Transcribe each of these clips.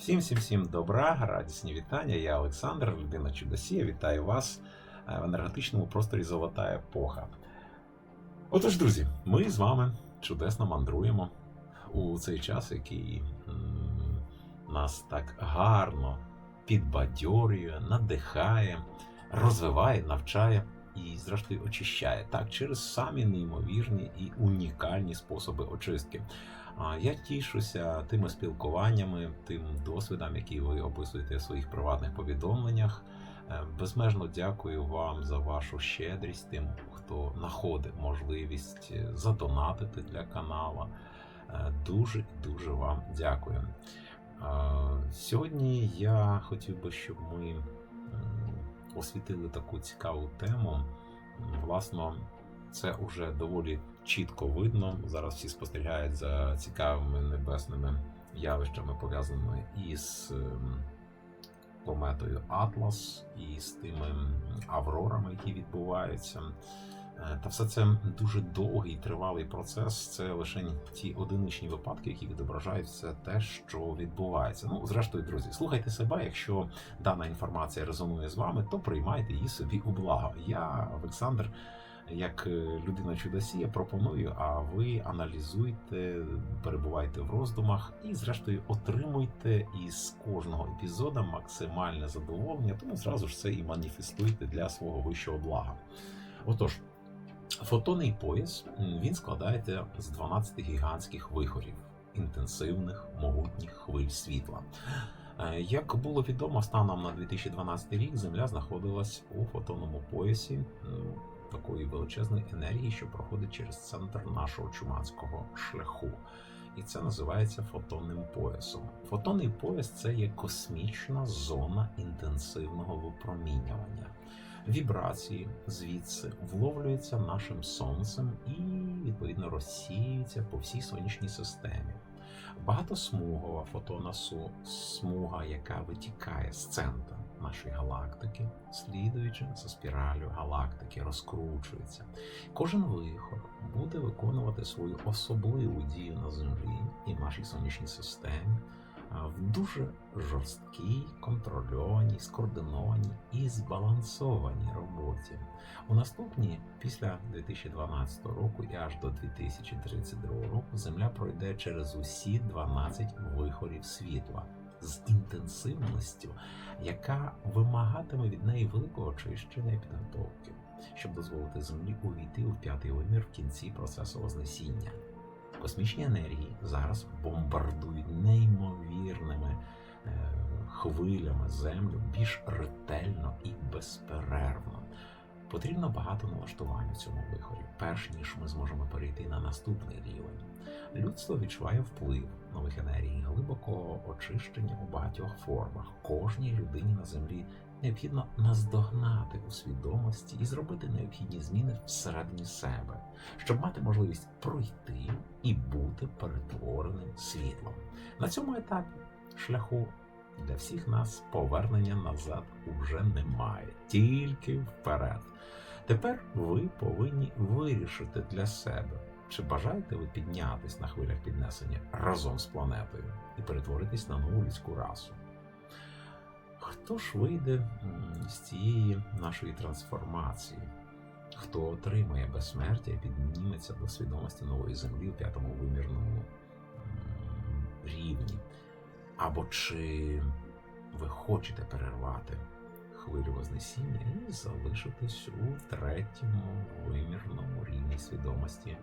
Всім всім всім добра, радісні вітання. Я Олександр, людина Чудосія. Вітаю вас е, в енергетичному просторі Золота епоха. Отож, друзі, ми з вами чудесно мандруємо у цей час, який нас так гарно підбадьорює, надихає, розвиває, навчає і, зрештою, очищає так через самі неймовірні і унікальні способи очистки. Я тішуся тими спілкуваннями, тим досвідом, який ви описуєте в своїх приватних повідомленнях. Е, Безмежно дякую вам за вашу щедрість, тим, хто знаходить можливість е, задонатити для канала. Е, Дуже дуже вам дякую. Сьогодні я хотів би, щоб ми освітили таку цікаву тему. Власно, це вже доволі чітко видно. Зараз всі спостерігають за цікавими небесними явищами, пов'язаними із ем, кометою Атлас і з тими аврорами, які відбуваються. Е, Та все це дуже довгий тривалий процес. Це лише ті одиничні випадки, які відображають все те, що відбувається. Ну, зрештою, друзі, слухайте себе. Якщо дана інформація резонує з вами, то приймайте її собі у благо. Я, Олександр, як е, людина чудосія, пропоную, а ви аналізуйте, перебувайте в роздумах і, зрештою, отримуйте із кожного епізода максимальне задоволення, тому зразу ж це і маніфестуйте для свого вищого блага. Отож. Фотонний пояс він складається з 12 гігантських вихорів, інтенсивних, могутніх хвиль світла. Е, Як було відомо, станом на 2012 рік Земля знаходилась у фотонному поясі такої величезної енергії, що проходить через центр нашого чумацького шляху. І це називається фотонним поясом. Фотонний пояс це є космічна зона інтенсивного випромінювання. Вібрації звідси вловлюються нашим сонцем і відповідно розсіюються по всій сонячній системі. Багатосмугова фотонна су- смуга, яка витікає з центру нашої галактики, слідуючи за спіралю галактики, розкручується. Кожен вихор буде виконувати свою особливу дію на Землі і нашій сонячній системі в дуже жорсткій, контрольованій, скоординованій і збалансованій роботі. У наступні, після 2012 року і аж до 2032 року, Земля пройде через усі 12 вихорів світла з інтенсивністю, яка вимагатиме від неї великого очищення і підготовки, щоб дозволити Землі увійти у п'ятий вимір в кінці процесу Вознесіння. Космічні енергії зараз бомбардують неймовірними е, хвилями землю більш ретельно і безперервно. Потрібно багато налаштувань у цьому виході, перш ніж ми зможемо перейти на наступний рівень. Людство відчуває вплив нових енергій, глибокого очищення у багатьох формах. Кожній людині на землі необхідно наздогнати у свідомості і зробити необхідні зміни всередині себе, щоб мати можливість пройти і бути перетвореним світлом. На цьому етапі шляху для всіх нас повернення назад уже немає, тільки вперед. Тепер ви повинні вирішити для себе, чи бажаєте ви піднятись на хвилях піднесення разом з планетою і перетворитись на нову людську расу. Хто ж вийде з цієї нашої трансформації? Хто отримає безсмертя і підніметься до свідомості нової землі у п'ятому вимірному рівні? Або чи ви хочете перервати хвилю Вознесіння і залишитись у третьому вимірному рівні свідомості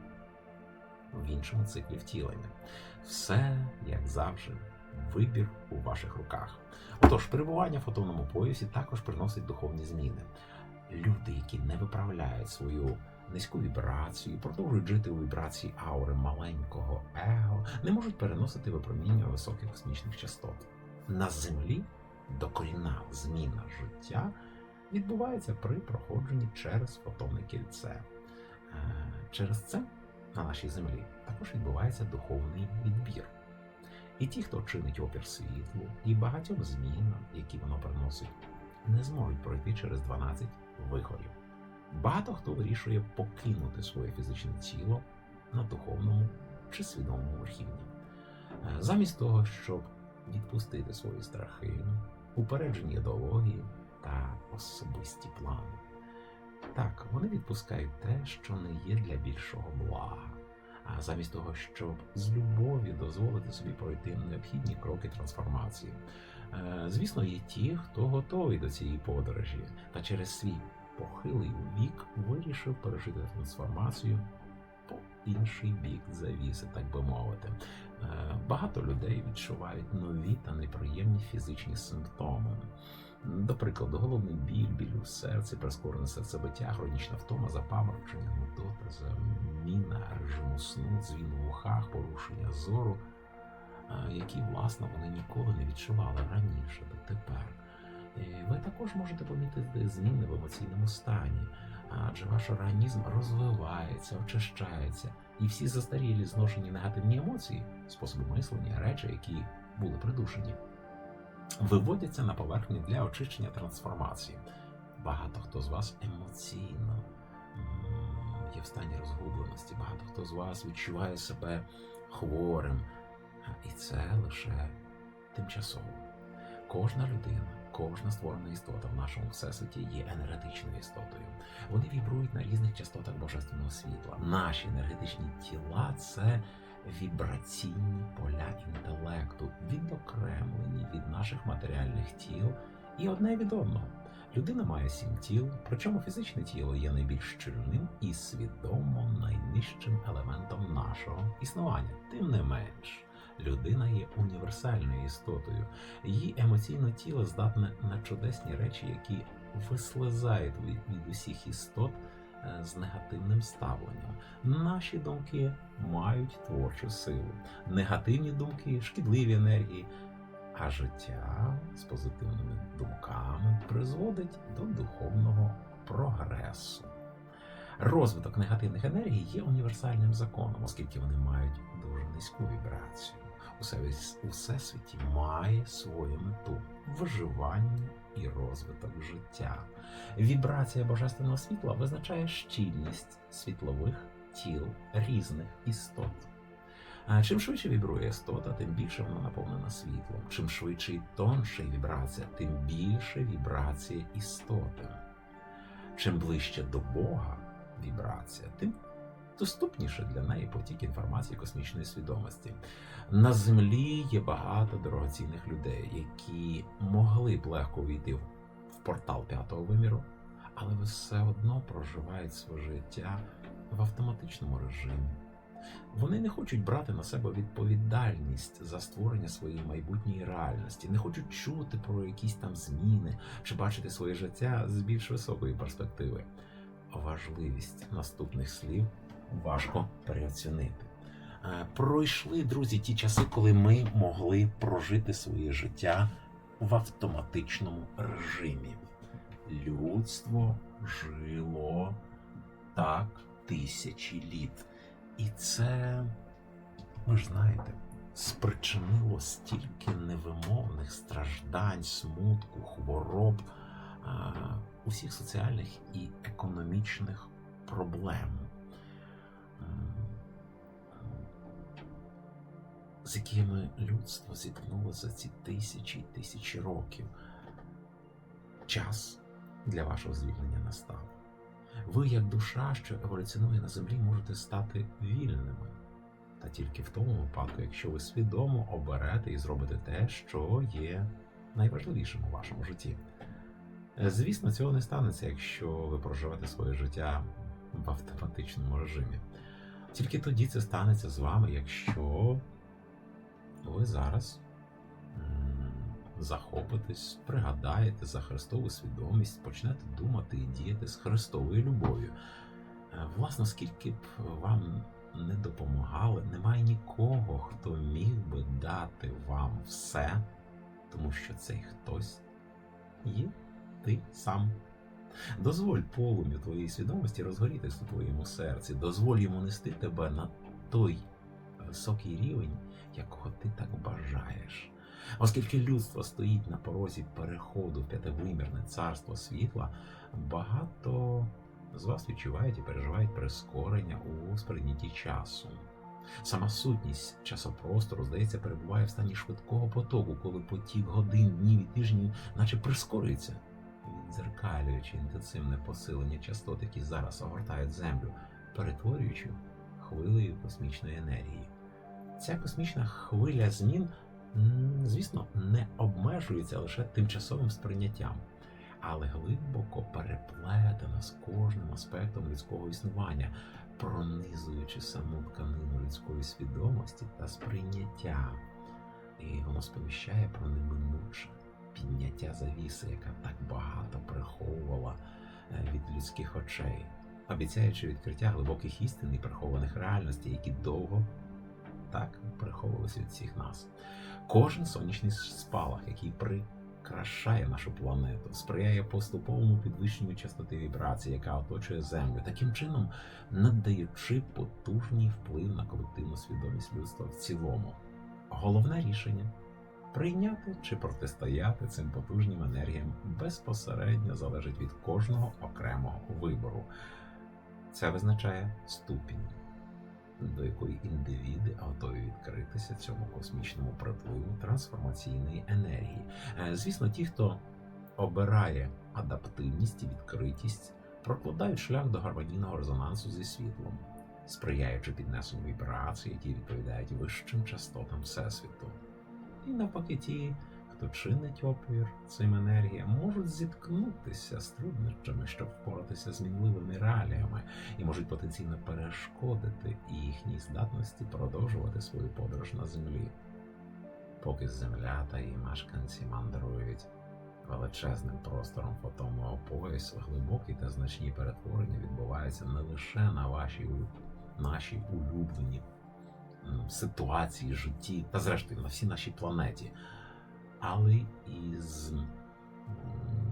в іншому циклі втілення? Все, як завжди, вибір у ваших руках. Отож, перебування в фотонному поясі також приносить духовні зміни. Люди, які не виправляють свою низьку вібрацію, продовжують жити у вібрації аури маленького его, не можуть переносити випроміння високих космічних частот. На землі докорінна зміна життя відбувається при проходженні через фотонне кільце. Е, Через це на нашій землі також відбувається духовний відбір. І ті, хто чинить опір світлу і багатьом змінам, які воно приносить, не зможуть пройти через 12 вихорів. Багато хто вирішує покинути своє фізичне тіло на духовному чи свідомому рівні. Е, Замість того, щоб відпустити свої страхи, упереджені ідеології та особисті плани. Так, вони відпускають те, що не є для більшого блага. А замість того, щоб з любові дозволити собі пройти необхідні кроки трансформації. Е, Звісно, є ті, хто готовий до цієї подорожі, та через свій похилий вік вирішив пережити трансформацію по інший бік завіси, так би мовити. Е, Багато людей відчувають нові та неприємні фізичні симптоми. До прикладу, головний біль, біль у серці, прискорене серцебиття, хронічна втома, запаморочення, нудота, заміна режиму сну, дзвін у вухах, порушення зору, е, які, власне, вони ніколи не відчували раніше дотепер. І Ви також можете помітити зміни в емоційному стані, адже ваш організм розвивається, очищається, і всі застарілі зношені негативні емоції, способи мислення, речі, які були придушені, виводяться на поверхню для очищення трансформації. Багато хто з вас емоційно є в стані розгубленості, багато хто з вас відчуває себе хворим, і це лише тимчасово. Кожна людина, кожна створена істота в нашому всесвіті є енергетичною істотою. Вони вібрують на різних частотах божественного світла. Наші енергетичні тіла це вібраційні поля інтелекту, відокремлені від наших матеріальних тіл і одне від одного. Людина має сім тіл, причому фізичне тіло є найбільш щільним і свідомо найнижчим елементом нашого існування. Тим не менш, людина є універсальною істотою. Її емоційне тіло здатне на чудесні речі, які вислизають від, усіх істот е, з негативним ставленням. Наші думки мають творчу силу, негативні думки, шкідливі енергії. А життя з позитивними думками призводить до духовного прогресу. Розвиток негативних енергій є універсальним законом, оскільки вони мають дуже низьку вібрацію. У всесвіті має свою мету виживання і розвиток життя. Вібрація божественного світла визначає щільність світлових тіл різних істот. Чим швидше вібрує істота, тим більше вона наповнена світлом. Чим швидше і тонше вібрація, тим більше вібрація істоти. Чим ближче до Бога вібрація, тим доступніше для неї потік інформації космічної свідомості. На землі є багато дорогоцінних людей, які могли б легко увійти в портал п'ятого виміру, але все одно проживають своє життя в автоматичному режимі. Вони не хочуть брати на себе відповідальність за створення своєї майбутньої реальності, не хочуть чути про якісь там зміни чи бачити своє життя з більш високої перспективи. Важливість наступних слів важко переоцінити. Е, Пройшли, друзі, ті часи, коли ми могли прожити своє життя в автоматичному режимі. Людство жило так тисячі літ. І це, ви ж знаєте, спричинило стільки невимовних страждань, смутку, хвороб, усіх соціальних і економічних проблем, з якими людство зіткнулося за ці тисячі і тисячі років. Час для вашого звільнення настав. Ви, як душа, що еволюціонує на землі, можете стати вільними. Та тільки в тому випадку, якщо ви свідомо оберете і зробите те, що є найважливішим у вашому житті. Е, Звісно, цього не станеться, якщо ви проживете своє життя в автоматичному режимі. Тільки тоді це станеться з вами, якщо ви зараз захопитесь, пригадаєте за Христову свідомість, почнете думати і діяти з Христовою любов'ю. Е, Власне, скільки б вам не допомагали, немає нікого, хто міг би дати вам все, тому що цей хтось є ти сам. Дозволь полум'ю твоєї свідомості розгорітись у твоєму серці, дозволь йому нести тебе на той високий рівень, якого ти так бажаєш. Оскільки людство стоїть на порозі переходу в п'ятивимірне царство світла, багато з вас відчувають і переживають прискорення у сприйнятті часу. Сама сутність часопростору, здається, перебуває в стані швидкого потоку, коли потік годин, днів і тижнів, наче прискорюється, віддзеркалюючи інтенсивне посилення частот, які зараз огортають землю, перетворюючи хвилею космічної енергії. Ця космічна хвиля змін, звісно, не обмежується лише тимчасовим сприйняттям, але глибоко переплетена з кожним аспектом людського існування, пронизуючи саму тканину людської свідомості та сприйняття. І воно сповіщає про неминуче підняття завіси, яка так багато приховувала е, від людських очей, обіцяючи відкриття глибоких істин і прихованих реальностей, які довго так приховувалися від всіх нас. Кожен сонячний спалах, який прикрашає нашу планету, сприяє поступовому підвищенню частоти вібрації, яка оточує Землю, таким чином надаючи потужний вплив на колективну свідомість людства в цілому. Головне рішення прийняти чи протистояти цим потужним енергіям безпосередньо залежить від кожного окремого вибору. Це визначає ступінь, до якої індивіди готові відкритися цьому космічному припливу трансформаційної енергії. Е, Звісно, ті, хто обирає адаптивність і відкритість, прокладають шлях до гармонійного резонансу зі світлом, сприяючи піднесенню вібрацій, які відповідають вищим частотам Всесвіту. І навпаки, ті, хто чинить опір цим енергіям, можуть зіткнутися з труднощами, щоб впоратися з мінливими реаліями, і можуть потенційно перешкодити їхній здатності продовжувати свою подорож на землі. Поки земля та її мешканці мандрують величезним простором фотонного поясу, глибокі та значні перетворення відбуваються не лише на вашій нашій улюбленій ситуації, житті та зрештою на всій нашій планеті, але і з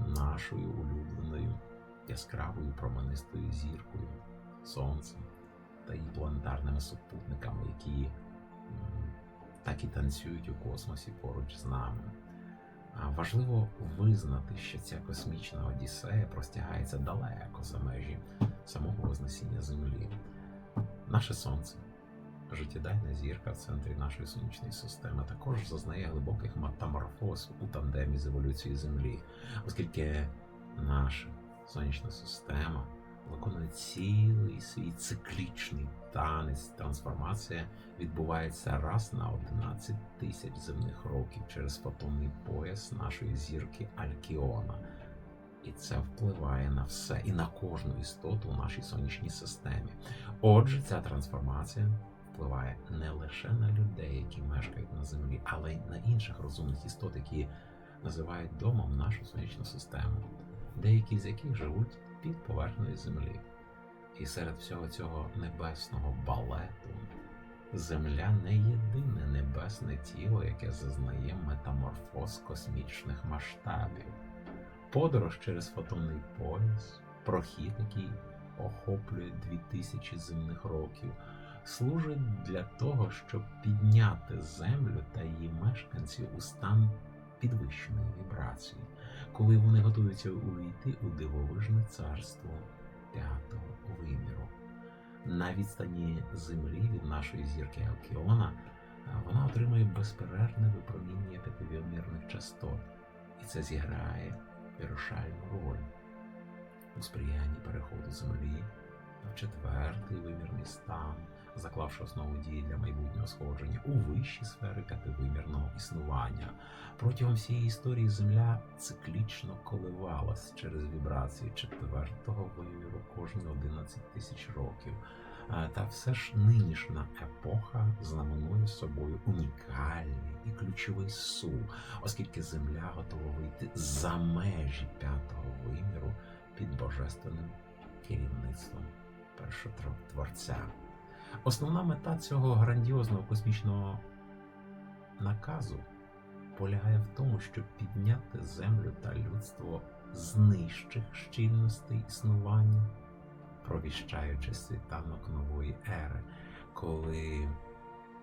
нашою улюбленою яскравою променистою зіркою, сонцем та її планетарними супутниками, які так і танцюють у космосі поруч з нами. Важливо визнати, що ця космічна одіссея простягається далеко за межі самого вознесіння Землі. Наше сонце, життєдайна зірка в центрі нашої сонячної системи, також зазнає глибоких метаморфоз у тандемі з еволюцією Землі, оскільки наша сонячна система виконує цілий свій циклічний танець. Трансформація відбувається раз на 11 тисяч земних років через фотонний пояс нашої зірки Алькіона. І це впливає на все і на кожну істоту у нашій сонячній системі. Отже, ця трансформація впливає не лише на людей, які мешкають на землі, але й на інших розумних істот, які називають домом нашу сонячну систему, деякі з яких живуть під поверхнею землі. І серед всього цього небесного балету Земля не єдине небесне тіло, яке зазнає метаморфоз космічних масштабів. Подорож через фотонний пояс, прохід, який охоплює дві тисячі земних років, служить для того, щоб підняти землю та її мешканців у стан підвищеної вібрації, коли вони готуються увійти у дивовижне царство п'ятого виміру. На відстані Землі від нашої зірки Алкіона вона отримує безперервне випромінення п'ятивимірних частот, і це зіграє вирушальну роль у сприянні переходу Землі в четвертий вимірний стан, заклавши основу дії для майбутнього сходження у вищі сфери п'ятивимірного існування. Протягом всієї історії Земля циклічно коливалась через вібрації четвертого виміру кожні 11 тисяч років. Е, Та все ж нинішня епоха знаменує собою унікальний і ключовий сум, оскільки Земля готова вийти за межі п'ятого виміру під божественним керівництвом першотворця. Основна мета цього грандіозного космічного наказу полягає в тому, щоб підняти землю та людство з нижчих щільностей існування, провіщаючи світанок нової ери, коли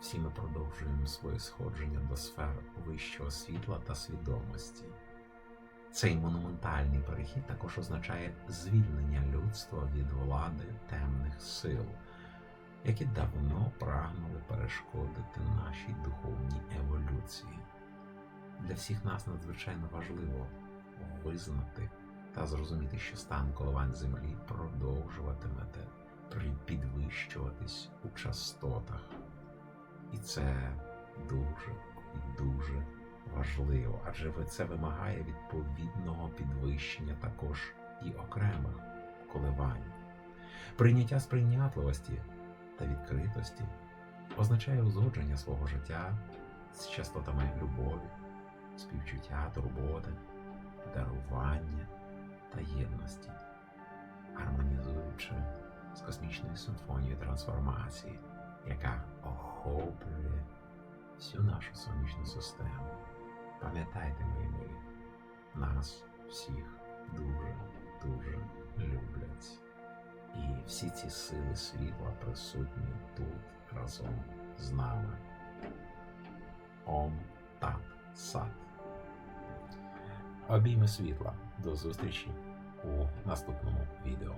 всі ми продовжуємо своє сходження до сфер вищого світла та свідомості. Цей монументальний перехід також означає звільнення людства від влади темних сил. Які давно прагнули перешкодити нашій духовній еволюції. Для всіх нас надзвичайно важливо визнати та зрозуміти, що стан коливань землі продовжуватимете підвищуватись у частотах. І це дуже і дуже важливо, адже це вимагає відповідного підвищення також і окремих коливань. Прийняття сприйнятливості та відкритості означає узгодження свого життя з частотами любові, співчуття, турботи, дарування та єдності, гармонізуючи з космічною симфонією трансформації, яка охоплює всю нашу сонячну систему. Пам'ятайте, мої милі, нас всіх дуже, дуже люблять. І всі ці сили світла присутні тут разом з нами. Ом Тат Сат. Обійми світла. До зустрічі у наступному відео.